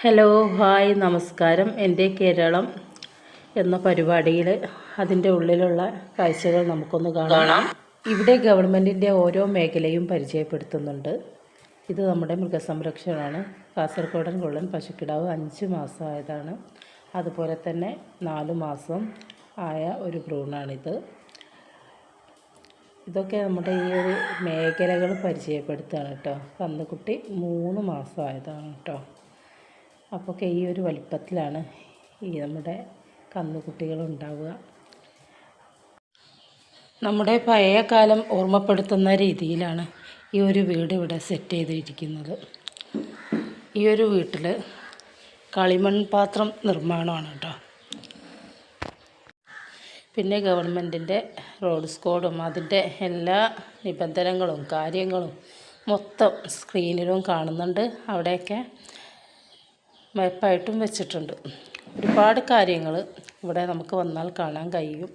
Hello hi നമസ്കാരം. എന്റെ കേരളം എന്ന പരിപാടിയിൽ അതിന്റെ ഉള്ളിലുള്ള കാഴ്ചകൾ നമുക്കൊന്ന് കാണാം. ഇവിടെ ഗവൺമെന്റിന്റെ ഓരോ മേഖലയും പരിചയപ്പെടുത്തുന്നുണ്ട്. ഇത് നമ്മുടെ മൃഗസംരക്ഷണമാണ്. കാസർഗോഡൻ കൊള്ളൻ പശുക്കിടാവ് അഞ്ച് മാസമായതാണ്. അതുപോലെ തന്നെ നാല് മാസം ആയ ഒരു ഭ്രൂണാണിത്. ഇതൊക്കെ നമ്മുടെ ഈ ഒരു മേഖലകൾ പരിചയപ്പെടുത്തുകയാണ് കേട്ടോ. കന്നുകുട്ടി മൂന്ന് മാസമായതാണ് കേട്ടോ. അപ്പോൾ ഈ ഒരു വലിപ്പത്തിലാണ് ഈ നമ്മുടെ കന്നുകുട്ടികൾ ഉണ്ടാവുക നമ്മുടെ പഴയ കാലം ഓർമ്മപ്പെടുത്തുന്ന രീതിയിലാണ് ഈ ഒരു വീട് ഇവിടെ സെറ്റ് ചെയ്തിരിക്കുന്നത്. ഈ ഒരു വീട്ടിൽ കളിമൺ പാത്രം നിർമ്മാണമാണ് കേട്ടോ. പിന്നെ ഗവൺമെന്റിന്റെ റോഡ് സ്കോഡും അതിന്റെ എല്ലാ നിബന്ധനകളും കാര്യങ്ങളും മൊത്തം സ്ക്രീനിലും കാണുന്നുണ്ട്. അവിടെയൊക്കെ മാപ്പായിട്ടും വെച്ചിട്ടുണ്ട്. ഒരുപാട് കാര്യങ്ങൾ ഇവിടെ നമുക്ക് വന്നാൽ കാണാൻ കഴിയും.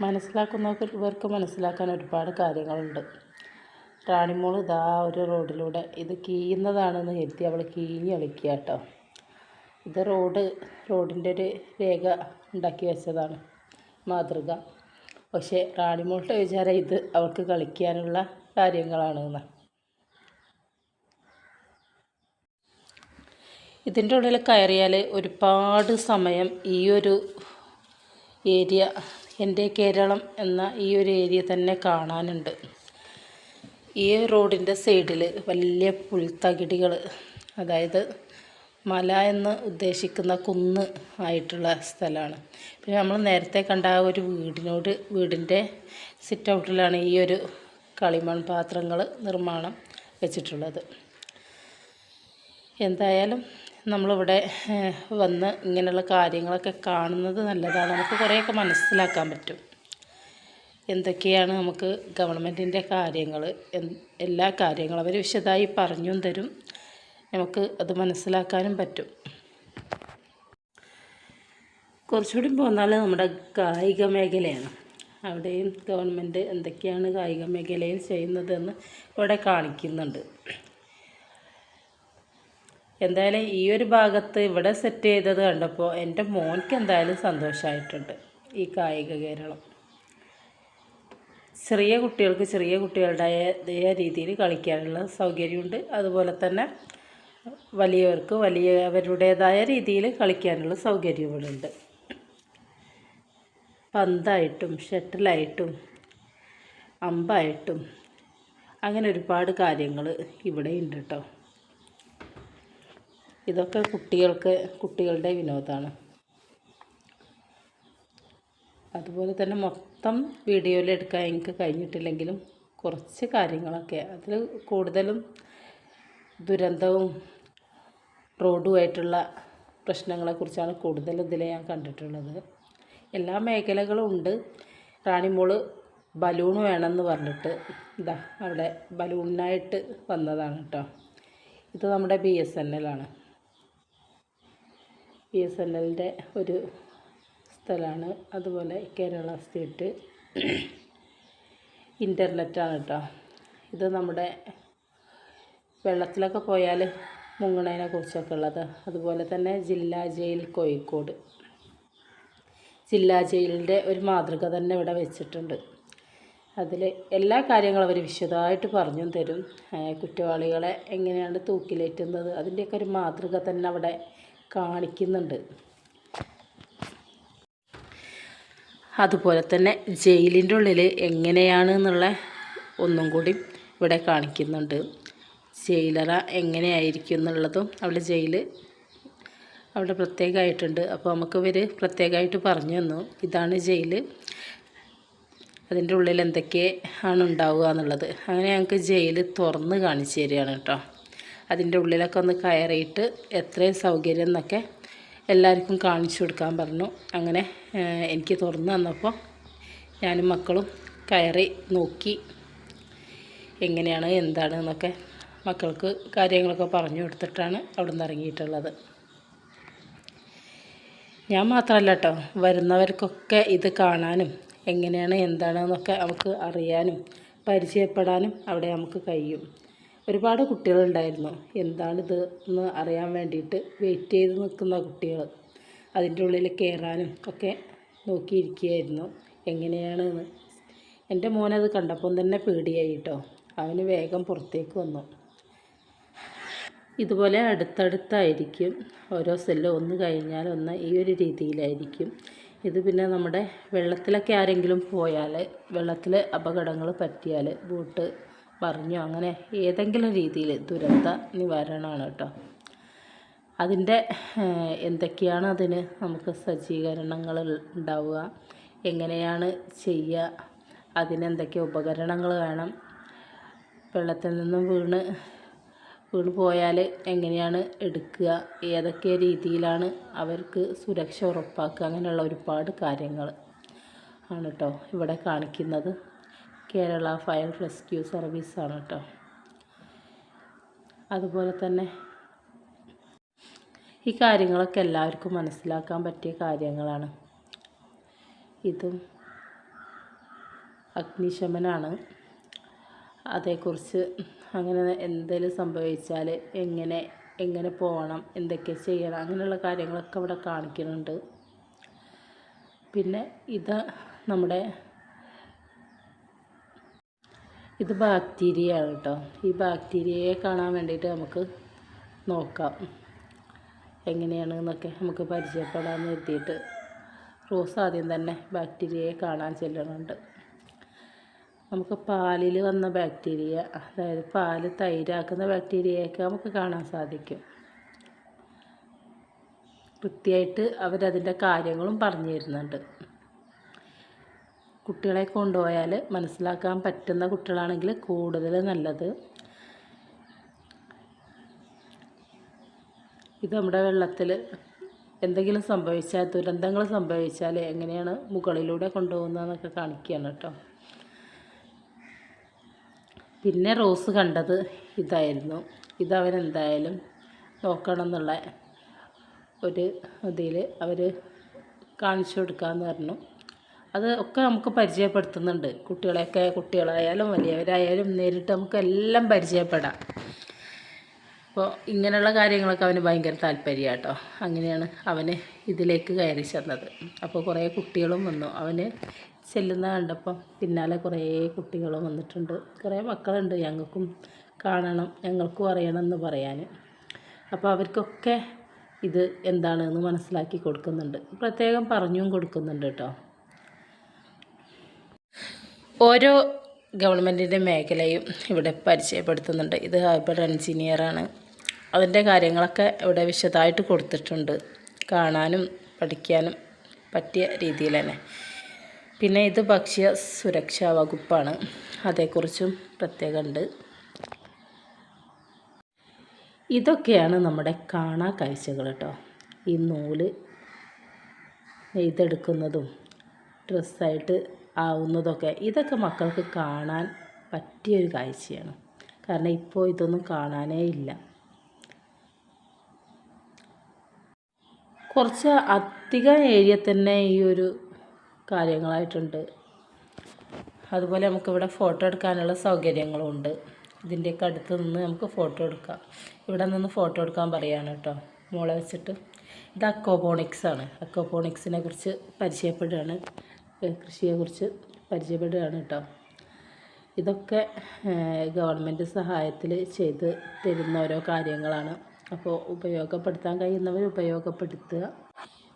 മനസ്സിലാക്കുന്നവർക്ക് മനസ്സിലാക്കാൻ ഒരുപാട് കാര്യങ്ങളുണ്ട്. റാണിമോൾ ഇതാ ഒരു റോഡിലൂടെ ഇത് കീയുന്നതാണെന്ന് കരുതി അവൾ കീഞ്ഞ് കളിക്കുക കേട്ടോ. ഇത് റോഡ് റോഡിന്റെ ഒരു രേഖ ഉണ്ടാക്കി വെച്ചതാണ് മാതൃക. പക്ഷേ റാണിമോളുടെ വിചാരം ഇത് അവൾക്ക് കളിക്കാനുള്ള കാര്യങ്ങളാണ് എന്ന്. ഇതിന്റെ ഉള്ളിൽ കയറിയാൽ ഒരുപാട് സമയം ഈ ഒരു ഏരിയ എന്റെ കേരളം എന്ന ഈ ഒരു ഏരിയ തന്നെ കാണാനുണ്ട്. ഈ റോഡിന്റെ സൈഡിൽ വലിയ പുൽത്തകിടികൾ അതായത് മല എന്ന് ഉദ്ദേശിക്കുന്ന കുന്ന് ആയിട്ടുള്ള സ്ഥലമാണ്. പിന്നെ നമ്മൾ നേരത്തെ കണ്ട ആ ഒരു വീടിനോട് വീടിന്റെ സിറ്റ് ഔട്ടിലാണ് ഈ ഒരു കളിമൺ പാത്രങ്ങൾ നിർമ്മാണം വെച്ചിട്ടുള്ളത്. എന്തായാലും നമ്മളിവിടെ വന്ന് ഇങ്ങനെയുള്ള കാര്യങ്ങളൊക്കെ കാണുന്നത് നല്ലതാണ്. നമുക്ക് കുറേയൊക്കെ മനസ്സിലാക്കാൻ പറ്റും. എന്തൊക്കെയാണ് നമുക്ക് ഗവൺമെന്റിന്റെ കാര്യങ്ങൾ എല്ലാ കാര്യങ്ങളും അവർ വിശദമായി പറഞ്ഞും തരും. നമുക്ക് അത് മനസ്സിലാക്കാനും പറ്റും. കുറച്ചുകൂടി പോന്നാൽ നമ്മുടെ കായിക മേഖലയാണ്. അവിടെയും ഗവൺമെന്റ് എന്തൊക്കെയാണ് കായിക മേഖലയിൽ ചെയ്യുന്നതെന്ന് ഇവിടെ കാണിക്കുന്നുണ്ട്. എന്തായാലും ഈ ഒരു ഭാഗത്ത് ഇവിടെ സെറ്റ് ചെയ്തത് കണ്ടപ്പോൾ എന്റെ മോൻക്ക് എന്തായാലും സന്തോഷമായിട്ടുണ്ട് ഈ കായിക കേരളം. ചെറിയ കുട്ടികൾക്ക് ചെറിയ കുട്ടികളുടേതായ രീതിയിൽ കളിക്കാനുള്ള സൗകര്യമുണ്ട്. അതുപോലെ തന്നെ വലിയവർക്ക് വലിയവരുടേതായ രീതിയിൽ കളിക്കാനുള്ള സൗകര്യങ്ങളുണ്ട്. പന്തായിട്ടും ഷട്ടിലായിട്ടും അമ്പായിട്ടും അങ്ങനെ ഒരുപാട് കാര്യങ്ങൾ ഇവിടെ ഉണ്ട് കേട്ടോ ഇതൊക്കെ കുട്ടികൾക്ക് കുട്ടികളുടെ വിനോദമാണ്. അതുപോലെ തന്നെ മൊത്തം വീഡിയോയിൽ എടുക്കാൻ എനിക്ക് കഴിഞ്ഞിട്ടില്ലെങ്കിലും കുറച്ച് കാര്യങ്ങളൊക്കെ അതിൽ കൂടുതലും ദുരന്തവും റോഡുമായിട്ടുള്ള പ്രശ്നങ്ങളെക്കുറിച്ചാണ് കൂടുതൽ ഇതിൽ ഞാൻ കണ്ടിട്ടുള്ളത്. എല്ലാ മേഖലകളും ഉണ്ട്. റാണിമോൾ ബലൂൺ വേണമെന്ന് പറഞ്ഞിട്ട് ഇതാ അവിടെ ബലൂണിനായിട്ട് വന്നതാണ് കേട്ടോ. ഇത് നമ്മുടെ ബി എസ് എൻ എല്ലാണ് ബി എസ് എൻ എല്ലിന്റെ ഒരു സ്ഥലമാണ്. അതുപോലെ കേരള സ്റ്റേറ്റ് ഇന്റർനെറ്റാണ് കേട്ടോ. ഇത് നമ്മുടെ വെള്ളത്തിലൊക്കെ പോയാൽ മുങ്ങണതിനെ കുറിച്ചൊക്കെ ഉള്ളത്. അതുപോലെ തന്നെ ജില്ലാ ജയിൽ കോഴിക്കോട്. ജില്ലാ ജയിലിന്റെ ഒരു മാതൃക തന്നെ ഇവിടെ വെച്ചിട്ടുണ്ട്. അതിൽ എല്ലാ കാര്യങ്ങളും അവർ വിശദമായിട്ട് പറഞ്ഞും തരും. കുറ്റവാളികളെ എങ്ങനെയാണ് തൂക്കിലേറ്റുന്നത്? അതിന്റെയൊക്കെ ഒരു മാതൃക തന്നെ അവിടെ കാണിക്കുന്നുണ്ട്. അതുപോലെ തന്നെ ജയിലിന്റെ ഉള്ളിൽ എങ്ങനെയാണ് എന്നുള്ള ഒന്നും കൂടി ഇവിടെ കാണിക്കുന്നുണ്ട്. ജയിലറ എങ്ങനെയായിരിക്കും എന്നുള്ളതും അവിടെ ജയിൽ അവിടെ പ്രത്യേകമായിട്ടുണ്ട്. അപ്പോൾ നമുക്ക് ഇവർ പ്രത്യേകമായിട്ട് പറഞ്ഞു തന്നു. ഇതാണ് ജയിൽ അതിന്റെ ഉള്ളിൽ എന്തൊക്കെ ആണ് ഉണ്ടാവുക എന്നുള്ളത്. അങ്ങനെ ഞങ്ങൾക്ക് ജയിൽ തുറന്ന് കാണിച്ചു തരികയാണ് കേട്ടോ. അതിന്റെ ഉള്ളിലൊക്കെ ഒന്ന് കയറിയിട്ട് എത്രയും സൗകര്യം എന്നൊക്കെ എല്ലാവർക്കും കാണിച്ചു കൊടുക്കാൻ പറഞ്ഞു. അങ്ങനെ എനിക്ക് തുറന്ന് തന്നപ്പോൾ ഞാനും മക്കളും കയറി നോക്കി എങ്ങനെയാണ് എന്താണ് എന്നൊക്കെ മക്കൾക്ക് കാര്യങ്ങളൊക്കെ പറഞ്ഞു കൊടുത്തിട്ടാണ് അവിടെ നിന്ന് ഇറങ്ങിയിട്ടുള്ളത്. ഞാൻ മാത്രമല്ല കേട്ടോ വരുന്നവർക്കൊക്കെ ഇത് കാണാനും എങ്ങനെയാണ് എന്താണെന്നൊക്കെ നമുക്ക് അറിയാനും പരിചയപ്പെടാനും അവിടെ നമുക്ക് കഴിയും. ഒരുപാട് കുട്ടികളുണ്ടായിരുന്നു. എന്താണിത് എന്ന് അറിയാൻ വേണ്ടിയിട്ട് വെയിറ്റ് ചെയ്ത് നിൽക്കുന്ന കുട്ടികൾ. അതിന്റെ ഉള്ളിൽ കയറാനും ഒക്കെ നോക്കിയിരിക്കുകയായിരുന്നു. എങ്ങനെയാണെന്ന് എന്റെ മോനത് കണ്ടപ്പം തന്നെ പേടിയായി കേട്ടോ അവന് വേഗം പുറത്തേക്ക് വന്നു. ഇതുപോലെ അടുത്തടുത്തായിരിക്കും. ഓരോ സെല്ല് ഒന്ന് കഴിഞ്ഞാൽ ഒന്ന് ഈ ഒരു രീതിയിലായിരിക്കും. ഇത് പിന്നെ നമ്മുടെ വെള്ളത്തിലൊക്കെ ആരെങ്കിലും പോയാൽ വെള്ളത്തിൽ അപകടങ്ങൾ പറ്റിയാൽ ബോട്ട് പറഞ്ഞോ അങ്ങനെ ഏതെങ്കിലും രീതിയിൽ ദുരന്ത നിവാരണമാണ് കേട്ടോ. അതിന്റെ എന്തൊക്കെയാണ് അതിന് നമുക്ക് സജ്ജീകരണങ്ങൾ ഉണ്ടാവുക എങ്ങനെയാണ് ചെയ്യുക അതിനെന്തൊക്കെ ഉപകരണങ്ങൾ വേണം വെള്ളത്തിൽ നിന്നും വീണ് വീണ് പോയാൽ എങ്ങനെയാണ് എടുക്കുക? ഏതൊക്കെ രീതിയിലാണ് അവർക്ക് സുരക്ഷ ഉറപ്പാക്കുക? അങ്ങനെയുള്ള ഒരുപാട് കാര്യങ്ങൾ ആണ് കേട്ടോ ഇവിടെ കാണിക്കുന്നത്. കേരള ഫയർ റെസ്ക്യൂ ആണ് കേട്ടോ അതുപോലെ തന്നെ ഈ കാര്യങ്ങളൊക്കെ എല്ലാവർക്കും മനസ്സിലാക്കാൻ പറ്റിയ കാര്യങ്ങളാണ്. ഇതും അഗ്നിശമനാണ്. അതേക്കുറിച്ച് അങ്ങനെ എന്തെങ്കിലും സംഭവിച്ചാൽ എങ്ങനെ എങ്ങനെ പോകണം എന്തൊക്കെ ചെയ്യണം അങ്ങനെയുള്ള കാര്യങ്ങളൊക്കെ ഇവിടെ കാണിക്കുന്നുണ്ട്. പിന്നെ ഇത് നമ്മുടെ ഇത് ബാക്ടീരിയ ആണ് കേട്ടോ. ഈ ബാക്ടീരിയയെ കാണാൻ വേണ്ടിയിട്ട് നമുക്ക് നോക്കാം. എങ്ങനെയാണ് എന്നൊക്കെ നമുക്ക് പരിചയപ്പെടാൻ എത്തിയിട്ട് റോസ് ആദ്യം തന്നെ ബാക്ടീരിയയെ കാണാൻ ചെല്ലുന്നുണ്ട്. നമുക്ക് പാലിൽ വന്ന ബാക്ടീരിയ അതായത് പാൽ തൈരാക്കുന്ന ബാക്ടീരിയയൊക്കെ നമുക്ക് കാണാൻ സാധിക്കും. കൃത്യമായിട്ട് അവരതിന്റെ കാര്യങ്ങളും പറഞ്ഞു തരുന്നുണ്ട് കുട്ടികളെ കൊണ്ടുപോയാൽ മനസ്സിലാക്കാൻ പറ്റുന്ന കുട്ടികളാണെങ്കിൽ കൂടുതൽ നല്ലത്. ഇത് നമ്മുടെ വെള്ളത്തിൽ എന്തെങ്കിലും സംഭവിച്ചാൽ ദുരന്തങ്ങൾ സംഭവിച്ചാൽ എങ്ങനെയാണ് മുകളിലൂടെ കൊണ്ടുപോകുന്നതെന്നൊക്കെ കാണിക്കുകയാണ് കേട്ടോ. പിന്നെ റോസ് കണ്ടത് ഇതായിരുന്നു. ഇതവൻ എന്തായാലും നോക്കണം എന്നുള്ള ഒരു ഇതിൽ അവർ കാണിച്ചു കൊടുക്കാമെന്ന് പറഞ്ഞു. അത് ഒക്കെ നമുക്ക് പരിചയപ്പെടുത്തുന്നുണ്ട്. കുട്ടികളെയൊക്കെ കുട്ടികളായാലും വലിയവരായാലും നേരിട്ട് നമുക്ക് എല്ലാം പരിചയപ്പെടാം. അപ്പോൾ ഇങ്ങനെയുള്ള കാര്യങ്ങളൊക്കെ അവന് ഭയങ്കര താല്പര്യമാണ് കേട്ടോ അങ്ങനെയാണ് അവന് ഇതിലേക്ക് കയറി ചെന്നത്. അപ്പോൾ കുറേ കുട്ടികളും വന്നു. അവന് ചെല്ലുന്ന കണ്ടപ്പം പിന്നാലെ കുറേ കുട്ടികൾ വന്നിട്ടുണ്ട്. കുറേ മക്കളുണ്ട്. ഞങ്ങൾക്കും കാണണം. ഞങ്ങൾക്കും അറിയണം എന്ന് പറയാൻ. അപ്പോൾ അവർക്കൊക്കെ ഇത് എന്താണെന്ന് മനസ്സിലാക്കി കൊടുക്കുന്നുണ്ട്. പ്രത്യേകം പറഞ്ഞും കൊടുക്കുന്നുണ്ട് കേട്ടോ. ഓരോ ഗവൺമെന്റിന്റെ മേഖലയും ഇവിടെ പരിചയപ്പെടുത്തുന്നുണ്ട്. ഇത് ഹാർബർ എൻജിനീയറാണ് അതിന്റെ കാര്യങ്ങളൊക്കെ ഇവിടെ വിശദമായിട്ട് കൊടുത്തിട്ടുണ്ട്. കാണാനും പഠിക്കാനും പറ്റിയ രീതിയിൽ തന്നെ. പിന്നെ ഇത് ഭക്ഷ്യ സുരക്ഷാ വകുപ്പാണ്. അതേക്കുറിച്ചും പ്രത്യേകമുണ്ട് ഇതൊക്കെയാണ് നമ്മുടെ കാണാ കാഴ്ചകൾ കേട്ടോ. ഈ നൂൽ നെയ്തെടുക്കുന്നതും ഡ്രസ്സായിട്ട് ആവുന്നതൊക്കെ. ഇതൊക്കെ മക്കൾക്ക് കാണാൻ പറ്റിയൊരു കാഴ്ചയാണ്. കാരണം ഇപ്പോൾ ഇതൊന്നും കാണാനേ ഇല്ല. കുറച്ച് അധികം ഏരിയ തന്നെ ഈ ഒരു കാര്യങ്ങളായിട്ടുണ്ട്. അതുപോലെ നമുക്കിവിടെ ഫോട്ടോ എടുക്കാനുള്ള സൗകര്യങ്ങളും ഉണ്ട് ഇതിന്റെയൊക്കെ അടുത്ത് നിന്ന് നമുക്ക് ഫോട്ടോ എടുക്കാം. ഇവിടെ നിന്ന് ഫോട്ടോ എടുക്കാൻ പറയുകയാണ് കേട്ടോ. മോളെ വെച്ചിട്ട്. ഇത് അക്കോപോണിക്സ് ആണ്. അക്കോപോണിക്സിനെ കുറിച്ച് പരിചയപ്പെടുകയാണ്. കൃഷിയെക്കുറിച്ച് പരിചയപ്പെടുകയാണ് കേട്ടോ. ഇതൊക്കെ ഗവൺമെന്റ് സഹായത്തിൽ ചെയ്ത് തരുന്ന ഓരോ കാര്യങ്ങളാണ്. അപ്പോൾ ഉപയോഗപ്പെടുത്താൻ കഴിയുന്നവർ ഉപയോഗപ്പെടുത്തുക.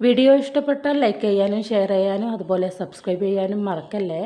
വീഡിയോ ഇഷ്ടപ്പെട്ടാൽ ലൈക്ക് ചെയ്യാനും ഷെയർ ചെയ്യാനും അതുപോലെ സബ്സ്ക്രൈബ് ചെയ്യാനും മറക്കല്ലേ?